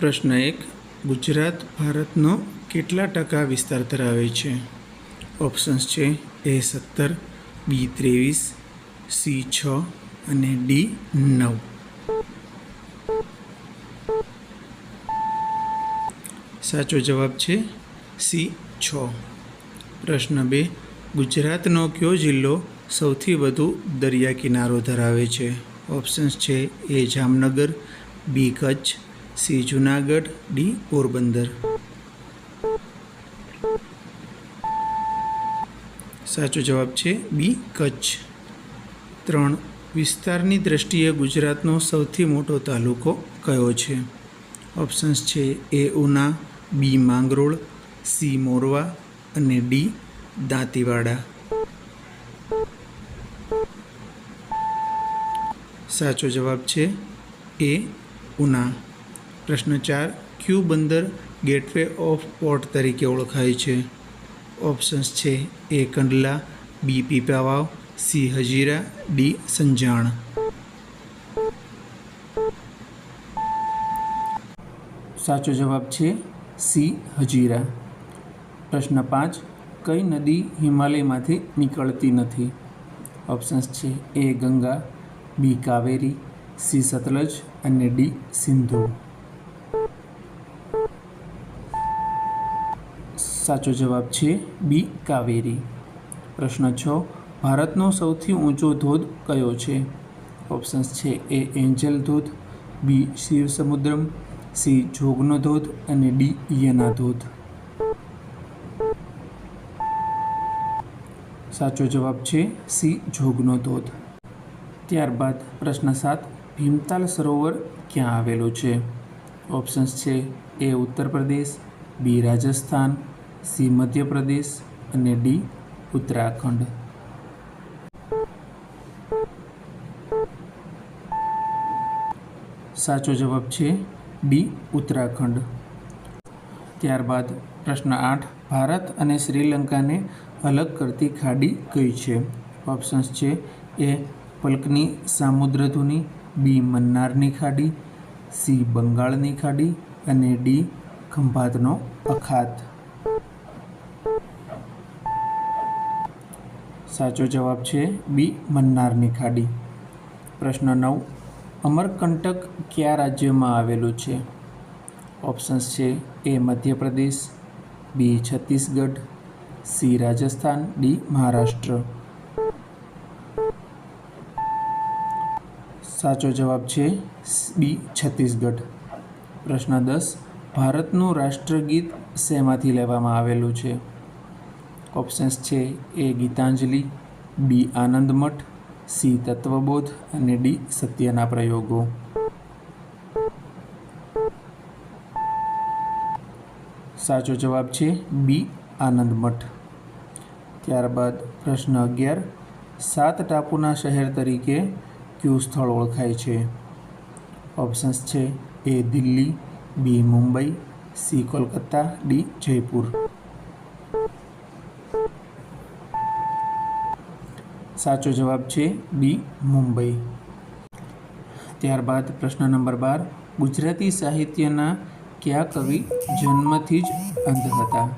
પ્રશ્ન એક, ગુજરાત ભારતનો કેટલા ટકા વિસ્તાર ધરાવે છે? ઓપ્શન્સ છે એ સત્તર બી ત્રેવીસ સી છ અને ડી નવ. સાચો જવાબ છે સી છ. પ્રશ્ન બે, ગુજરાતનો કયો જિલ્લો સૌથી વધુ દરિયા કિનારો ધરાવે છે? ઓપ્શન્સ છે A Jamnagar B Kutch C Junagadh D Porbandar. સાચો જવાબ છે બી, કચ્છ. ત્રણ, વિસ્તારની દ્રષ્ટિએ ગુજરાતનો સૌથી મોટો તાલુકો કયો છે? ઓપ્શન્સ છે A, Una, B, Mangrol, C, Morva અને ડી, દાંતીવાડા. સાચો જવાબ છે એ, ઉના. પ્રશ્ન ચાર, ક્યુ બંદર ગેટવે ઓફ પોર્ટ તરીકે ઓળખાય છે? ઓપ્શન્સ છે A Kandla, B Pipavav, C Hazira, D Sanjan. સાચો જવાબ છે સી હજીરા. પ્રશ્ન પાંચ, કઈ નદી હિમાલયમાંથી નીકળતી નથી? ઓપ્શન્સ છે A Ganga, B Kaveri, C Sutlej અને ડી સિંધુ. સાચો જવાબ છે બી, કાવેરી. પ્રશ્ન છ, ભારતનો સૌથી ઊંચો ધોધ કયો છે? ઓપ્શન્સ છે એ, એન્જલ ધોધ, બી શિવ સમુદ્રમ સી, જોગનો ધોધ અને ડી યના ધોધ. સાચો જવાબ છે સી, જોગનો ધોધ. ત્યારબાદ પ્રશ્ન સાત, ભીમતાલ સરોવર ક્યાં આવેલું છે? ઓપ્શન્સ છે એ, ઉત્તર પ્રદેશ, બી, રાજસ્થાન સી મધ્યપ્રદેશ અને ડી ઉત્તરાખંડ. સાચો જવાબ છે ડી ઉત્તરાખંડ. ત્યારબાદ પ્રશ્ન આઠ, ભારત અને શ્રીલંકાને અલગ કરતી ખાડી કઈ છે? ઓપ્શન્સ છે એ પલકની સામુદ્રધુની બી મન્નારની ખાડી, સી બંગાળની ખાડી અને ડી ખંભાતનો અખાત. સાચો જવાબ છે બી, મન્નારની ખાડી. પ્રશ્ન નવ, અમરકંટક કયા રાજ્યમાં આવેલું છે? ઓપ્શન્સ છે A, Madhya Pradesh, B, Chhattisgarh, C, Rajasthan, D, Maharashtra. સાચો જવાબ છે બી, છત્તીસગઢ. પ્રશ્ન દસ, ભારતનું રાષ્ટ્રગીત શેમાંથી લેવામાં આવેલું છે? ઓપ્શન્સ છે એ ગીતાંજલિ બી આનંદ મઠ સી તત્વબોધ અને ડી સત્યના પ્રયોગો સાચો જવાબ છે બી આનંદ મઠ ત્યારબાદ પ્રશ્ન અગિયાર. સાત ટાપુના શહેર તરીકે કયું સ્થળ ઓળખાય છે? ઓપ્શન્સ છે A Delhi B Mumbai C Kolkata D Jaipur. સાચો જવાબ છે બી, મુંબઈ. ત્યારબાદ પ્રશ્ન નંબર બાર. ગુજરાતી સાહિત્યના કયા કવિ જન્મથી જ અંધ હતા?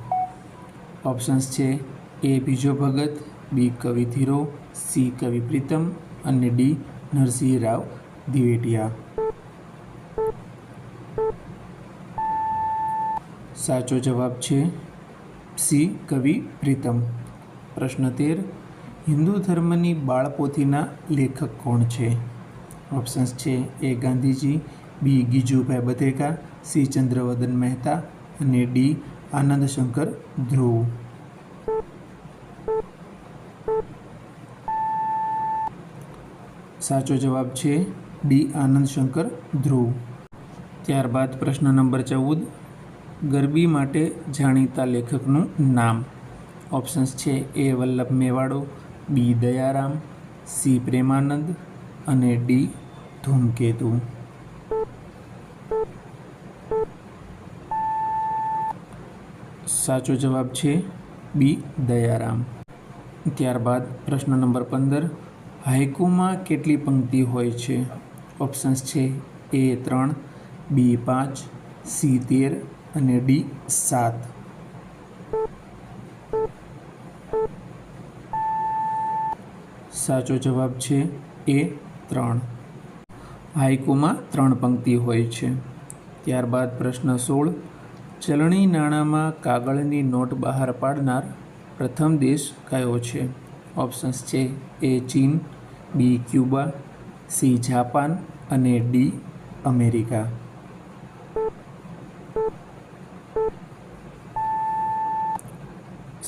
ઓપ્શન્સ છે એ બીજો ભગત, બી કવિ ધીરો, સી કવિ પ્રીતમ અને ડી નરસિંહ રાવ દિવેટિયા. સાચો જવાબ છે સી કવિ પ્રીતમ. પ્રશ્ન તેર. હિન્દુ ધર્મની બાળપોથીના લેખક કોણ છે? ઓપ્શન્સ છે A Gandhiji B Gijubhai Badheka C Chandravadan Mehta અને ડી આનંદ શંકર ધ્રુવ. સાચો જવાબ છે ડી આનંદ શંકર ધ્રુવ. ત્યારબાદ પ્રશ્ન નંબર ચૌદ. ગરબી માટે જાણીતા લેખકનું નામ. ઓપ્શન્સ છે A Vallabh Mewada B. Dayaram, C. Premanand અને ડી. ધૂમકેતુ. સાચો જવાબ છે બી. દયારામ. ત્યારબાદ પ્રશ્ન નંબર પંદર. હાઇકુમાં કેટલી પંક્તિ હોય છે? ઓપ્શન્સ છે એ ત્રણ, બી પાંચ, સી તેર અને ડી સાત. સાચો જવાબ છે એ ત્રણ. હાઇકુમાં ત્રણ પંક્તિ હોય છે. ત્યારબાદ પ્રશ્ન સોળ. ચલણી નાણાંમાં કાગળની નોટ બહાર પાડનાર પ્રથમ દેશ કયો છે? ઓપ્શન્સ છે A China, B Cuba, C Japan અને ડી અમેરિકા.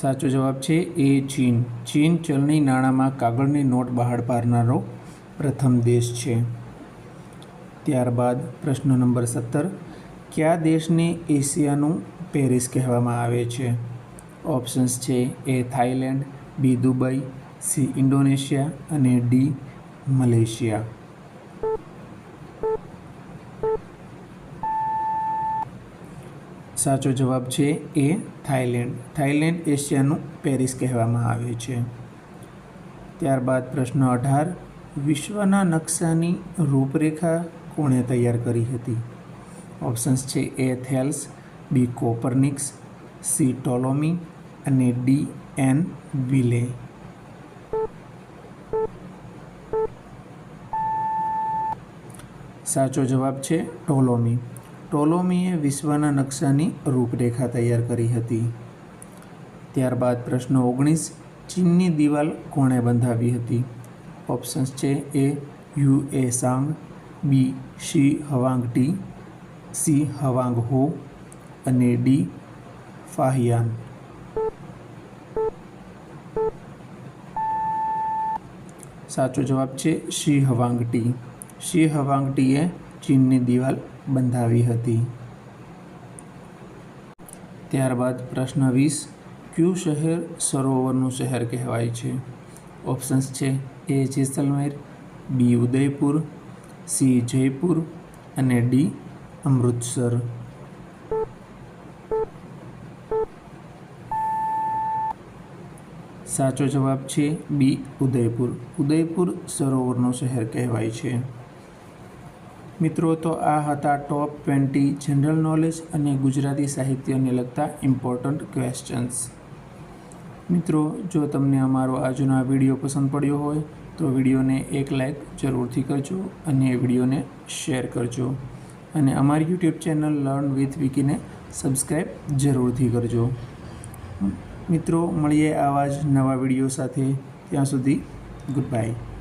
સાચો જવાબ છે એ ચીન. ચીન ચલણી નાણાંમાં કાગળની નોટ બહાર પાડનારો પ્રથમ દેશ છે. ત્યારબાદ પ્રશ્ન નંબર સત્તર. કયા દેશને એશિયાનું પેરિસ કહેવામાં આવે છે? ઓપ્શન્સ છે A Thailand B Dubai, C Indonesia અને ડી મલેશિયા. સાચો જવાબ છે એ થાઈલેન્ડ થાઈલેન્ડ એશિયાનું પેરિસ કહેવામાં આવે છે. ત્યારબાદ પ્રશ્ન અઢાર, વિશ્વના નકશાની રૂપરેખા કોણે તૈયાર કરી હતી? ઓપ્શન્સ છે A Thales, B Copernicus, C Ptolemy અને ડી એન વિલે. સાચો જવાબ છે ટોલોમી. ટોલોમીએ વિશ્વના નકશાની રૂપરેખા તૈયાર કરી હતી. ત્યારબાદ પ્રશ્ન ઓગણીસ, ચીનની દિવાલ કોણે બંધાવી હતી? ઓપ્શન્સ છે એ યુ એ સાંગ B Shi Huang Ti C Huang Ho અને ડી ફાહિયાન. સાચો જવાબ છે શી હવાંગ ટી. શી હવાંગ ટીએ ચીનની દિવાલ બંધાવી હતી. ત્યારબાદ પ્રશ્ન વીસ, ક્યુ શહેર સરોવરનું શહેર કહેવાય છે? ઓપ્શન્સ છે A Jaisalmer, B Udaipur, C Jaipur અને ડી અમૃતસર. સાચો જવાબ છે બી ઉદયપુર. ઉદયપુર સરોવરનું શહેર કહેવાય છે. મિત્રો, તો આ હતા ટોપ ટ્વેન્ટી જનરલ નોલેજ અને ગુજરાતી સાહિત્યને લગતા ઇમ્પોર્ટન્ટ ક્વેશ્ચન્સ મિત્રો, જો તમને અમારો આજનો આ વીડિયો પસંદ પડ્યો હોય, તો વિડીયોને એક લાઈક જરૂરથી કરજો અને એ વિડીયોને શેર કરજો. અને અમારી યુટ્યુબ ચેનલ લર્ન વિથ વિકીને સબસ્ક્રાઈબ જરૂરથી કરજો. મિત્રો, મળીએ આવા જ નવા વીડિયો સાથે. ત્યાં સુધી ગુડ બાય